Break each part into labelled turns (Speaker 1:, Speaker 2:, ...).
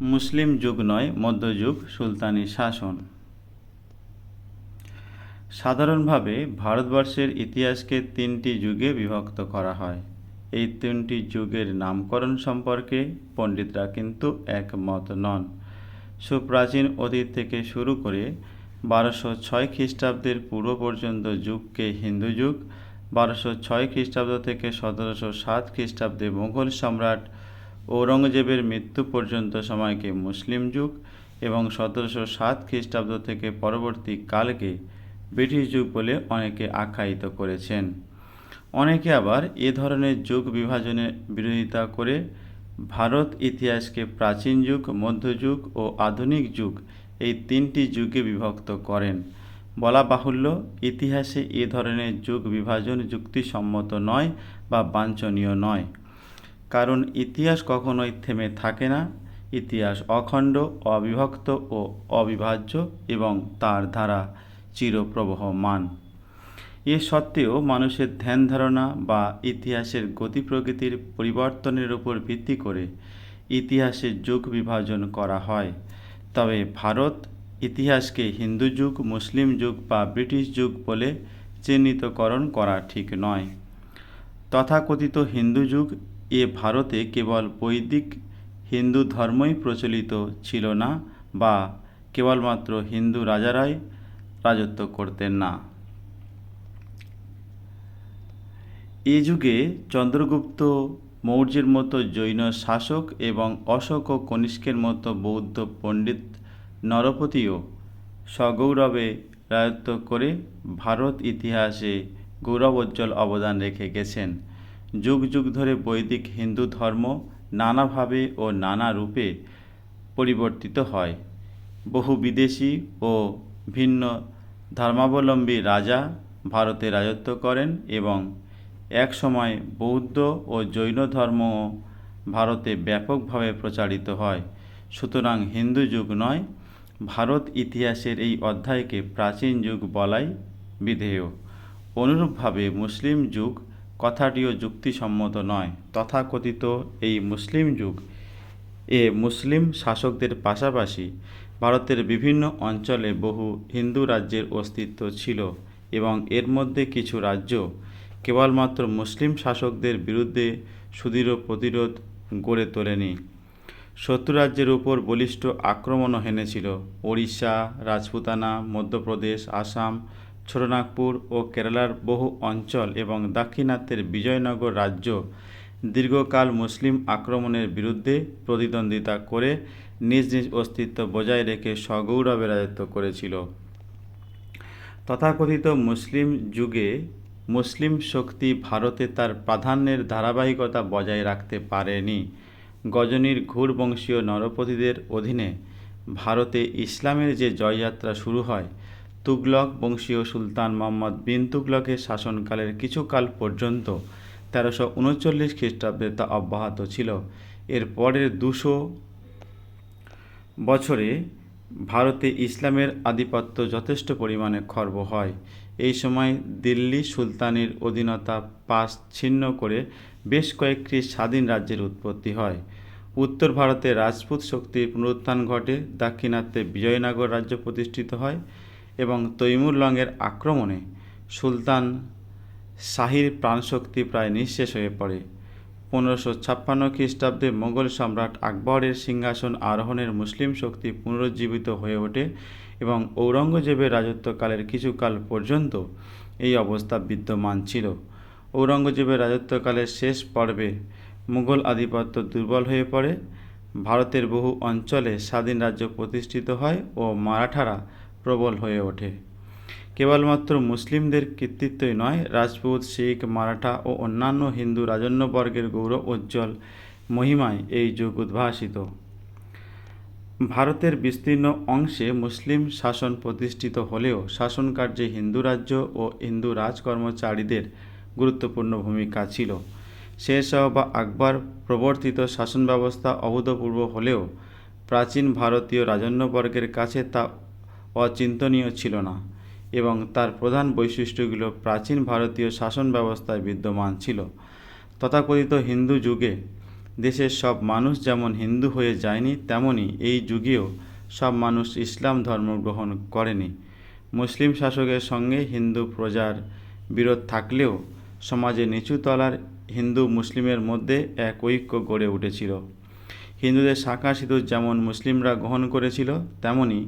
Speaker 1: মুসলিম যুগ নয়, মধ্যযুগ, সুলতানি শাসন। সাধারণভাবে ভারতবর্ষের ইতিহাসকে তিনটি যুগে বিভক্ত করা হয়। এই তিনটি যুগের নামকরণ সম্পর্কে পণ্ডিতরা কিন্তু একমত নন। সুপ্রাচীন অতীত থেকে শুরু করে বারোশো ছয় খ্রিস্টাব্দের পূর্ব পর্যন্ত যুগকে হিন্দু যুগ, বারোশো ছয় খ্রিস্টাব্দ থেকে সতেরোশো সাত খ্রিস্টাব্দে মুঘল সম্রাট ঔরঙ্গজেবের মৃত্যু পর্যন্ত সময়কে মুসলিম যুগ এবং সতেরোশো সাত খ্রিস্টাব্দ থেকে পরবর্তী কালকে ব্রিটিশ যুগ বলে অনেকে আখ্যায়িত করেছেন। অনেকে আবার এ ধরনের যুগ বিভাজনের বিরোধিতা করে ভারত ইতিহাসকে প্রাচীন যুগ মধ্যযুগ ও আধুনিক যুগ এই তিনটি যুগে বিভক্ত করেন। বলা বাহুল্য, ইতিহাসে এ ধরনের যুগ বিভাজন যুক্তিসম্মত নয় বা বাঞ্ছনীয় নয়। কারণ ইতিহাস কখনোই থেমে থাকে না। ইতিহাস অখণ্ড, অবিভক্ত ও অবিভাজ্য এবং তার ধারা চিরপ্রবহমান। এ সত্ত্বেও মানুষের ধ্যান ধারণা বা ইতিহাসের গতি প্রকৃতির পরিবর্তনের উপর ভিত্তি করে ইতিহাসের যুগ বিভাজন করা হয়। তবে ভারত ইতিহাসকে হিন্দু যুগ, মুসলিম যুগ বা ব্রিটিশ যুগ বলে চিহ্নিতকরণ করা ঠিক নয়। তথাকথিত হিন্দু যুগ এ ভারতে কেবল বৈদিক হিন্দু ধর্মই প্রচলিত ছিল না বা কেবলমাত্র হিন্দু রাজারাই রাজত্ব করতেন না। এ যুগে চন্দ্রগুপ্ত মৌর্যের মতো জৈন শাসক এবং অশোক ও কনিষ্কের মতো বৌদ্ধ পণ্ডিত নরপতিও সগৌরবে রাজত্ব করে ভারত ইতিহাসে গৌরবোজ্জ্বল অবদান রেখে গেছেন। যুগ যুগ ধরে বৈদিক হিন্দু ধর্ম নানাভাবে ও নানা রূপে পরিবর্তিত হয়। বহু বিদেশি ও ভিন্ন ধর্মাবলম্বী রাজা ভারতে রাজত্ব করেন এবং এক সময় বৌদ্ধ ও জৈন ধর্ম ভারতে ব্যাপকভাবে প্রচারিত হয়। সুতরাং হিন্দু যুগ নয়, ভারত ইতিহাসের এই অধ্যায়কে প্রাচীন যুগ বলাই বিধেয়। অনুরূপভাবে মুসলিম যুগ কথাটিও যুক্তিসম্মত নয়। তথাকথিত এই মুসলিম যুগ, এ মুসলিম শাসকদের পাশাপাশি ভারতের বিভিন্ন অঞ্চলে বহু হিন্দু রাজ্যের অস্তিত্ব ছিল এবং এর মধ্যে কিছু রাজ্য কেবলমাত্র মুসলিম শাসকদের বিরুদ্ধে সুদৃঢ় প্রতিরোধ গড়ে তোলেনি। শত্রু রাজ্যের উপর বলিষ্ঠ আক্রমণও হেনেছিল। ওড়িশা, রাজপুতানা, মধ্যপ্রদেশ, আসাম ছোটনাগপুর ও কেরালার বহু অঞ্চল এবং দাক্ষিণাত্যের বিজয়নগর রাজ্য দীর্ঘকাল মুসলিম আক্রমণের বিরুদ্ধে প্রতিদ্বন্দ্বিতা করে নিজ নিজ অস্তিত্ব বজায় রেখে সগৌরবে রাজত্ব করেছিল। তথাকথিত মুসলিম যুগে মুসলিম শক্তি ভারতে তার প্রাধান্যের ধারাবাহিকতা বজায় রাখতে পারেনি। গজনীর ঘুর বংশীয় নরপতিদের অধীনে ভারতে ইসলামের যে জয়যাত্রা শুরু হয় তুগলক বংশীয় সুলতান মোহাম্মদ বিন তুগলকের শাসনকালের কিছুকাল পর্যন্ত তেরোশো উনচল্লিশ খ্রিস্টাব্দে তা অব্যাহত ছিল। এর পরের দুশো বছরে ভারতে ইসলামের আধিপত্য যথেষ্ট পরিমাণে খর্ব হয়। এই সময় দিল্লি সুলতানের অধীনতা পাশ ছিন্ন করে বেশ কয়েকটি স্বাধীন রাজ্যের উৎপত্তি হয়। উত্তর ভারতে রাজপুত শক্তির পুনরুত্থান ঘটে, দাক্ষিণাত্যে বিজয়নগর রাজ্য প্রতিষ্ঠিত হয় এবং তৈমুর লংয়ের আক্রমণে সুলতান শাহির প্রাণশক্তি প্রায় নিঃশেষ হয়ে পড়ে। পনেরোশো ছাপ্পান্ন খ্রিস্টাব্দে মোগল সম্রাট আকবরের সিংহাসন আরোহণের মুসলিম শক্তি পুনরুজ্জীবিত হয়ে ওঠে এবং ঔরঙ্গজেবের রাজত্বকালের কিছুকাল পর্যন্ত এই অবস্থা বিদ্যমান ছিল। ঔরঙ্গজেবের রাজত্বকালের শেষ পর্বে মুঘল আধিপত্য দুর্বল হয়ে পড়ে। ভারতের বহু অঞ্চলে স্বাধীন রাজ্য প্রতিষ্ঠিত হয় ও মারাঠারা প্রবল হয়ে ওঠে। কেবলমাত্র মুসলিমদের কৃতিত্বই নয়, রাজপুত, শিখ, মারাঠা ও অন্যান্য হিন্দু রাজন্যবর্গের গৌরব উজ্জ্বল মহিমায় এই যুগ উদ্ভাসিত। ভারতের বিস্তীর্ণ অংশে মুসলিম শাসন প্রতিষ্ঠিত হলেও শাসনকার্যে হিন্দু রাজ্য ও হিন্দু রাজকর্মচারীদের গুরুত্বপূর্ণ ভূমিকা ছিল। শেরশাহ বা আকবর প্রবর্তিত শাসন ব্যবস্থা অভূতপূর্ব হলেও প্রাচীন ভারতীয় রাজন্যবর্গের কাছে তা অচিন্তনীয় ছিল না এবং তার প্রধান বৈশিষ্ট্যগুলো প্রাচীন ভারতীয় শাসন ব্যবস্থায় বিদ্যমান ছিল। তথাকথিত হিন্দু যুগে দেশের সব মানুষ যেমন হিন্দু হয়ে যায়নি, তেমনি এই যুগেও সব মানুষ ইসলাম ধর্ম গ্রহণ করেনি। মুসলিম শাসকের সঙ্গে হিন্দু প্রজার বিরোধ থাকলেও সমাজে নিচু তলার হিন্দু মুসলিমের মধ্যে এক ঐক্য গড়ে উঠেছিল। হিন্দুদের শাঁখা সিঁদুর যেমন মুসলিমরা গ্রহণ করেছিল, তেমনি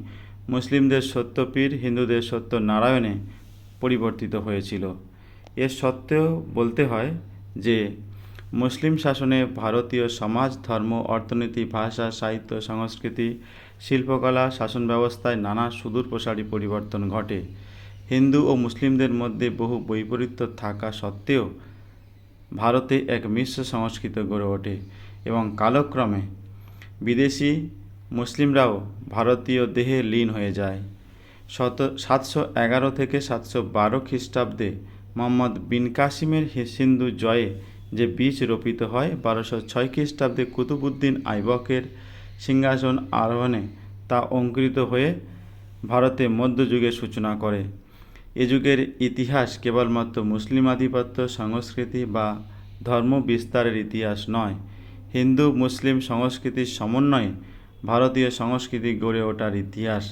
Speaker 1: মুসলিমদের সত্যপীর হিন্দুদের সত্য নারায়ণে পরিবর্তিত হয়েছিল। এর সত্ত্বেও বলতে হয় যে, মুসলিম শাসনে ভারতীয় সমাজ, ধর্ম, অর্থনীতি, ভাষা, সাহিত্য, সংস্কৃতি, শিল্পকলা, শাসন ব্যবস্থায় নানা সুদূর প্রসারী পরিবর্তন ঘটে। হিন্দু ও মুসলিমদের মধ্যে বহু বৈপরীত্য থাকা সত্ত্বেও ভারতে এক মিশ্র সংস্কৃতি গড়ে ওঠে এবং কালক্রমে বিদেশি মুসলিমরাও ভারতীয় দেহে লীন হয়ে যায়। শত, সাতশো এগারো থেকে সাতশো বারো খ্রিস্টাব্দে মোহাম্মদ বিন কাসিমের হি- সিন্ধু জয়ে যে বীজ রোপিত হয়, বারোশো ছয় খ্রিস্টাব্দে কুতুবুদ্দিন আইবকের সিংহাসন আরোহণে তা অঙ্কুরিত হয়ে ভারতে মধ্যযুগের সূচনা করে। এ যুগের ইতিহাস কেবলমাত্র মুসলিম আধিপত্য, সংস্কৃতি বা ধর্ম বিস্তারের ইতিহাস নয়। হিন্দু মুসলিম সংস্কৃতির সমন্বয়ে ভারতীয় সংস্কৃতি গড়ে ওঠার ইতিহাস।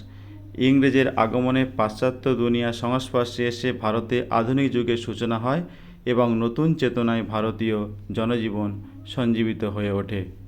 Speaker 1: ইংরেজের আগমনে পাশ্চাত্য দুনিয়া সংস্পর্শে এসে ভারতে আধুনিক যুগের সূচনা হয় এবং নতুন চেতনায় ভারতীয় জনজীবন সঞ্জীবিত হয়ে ওঠে।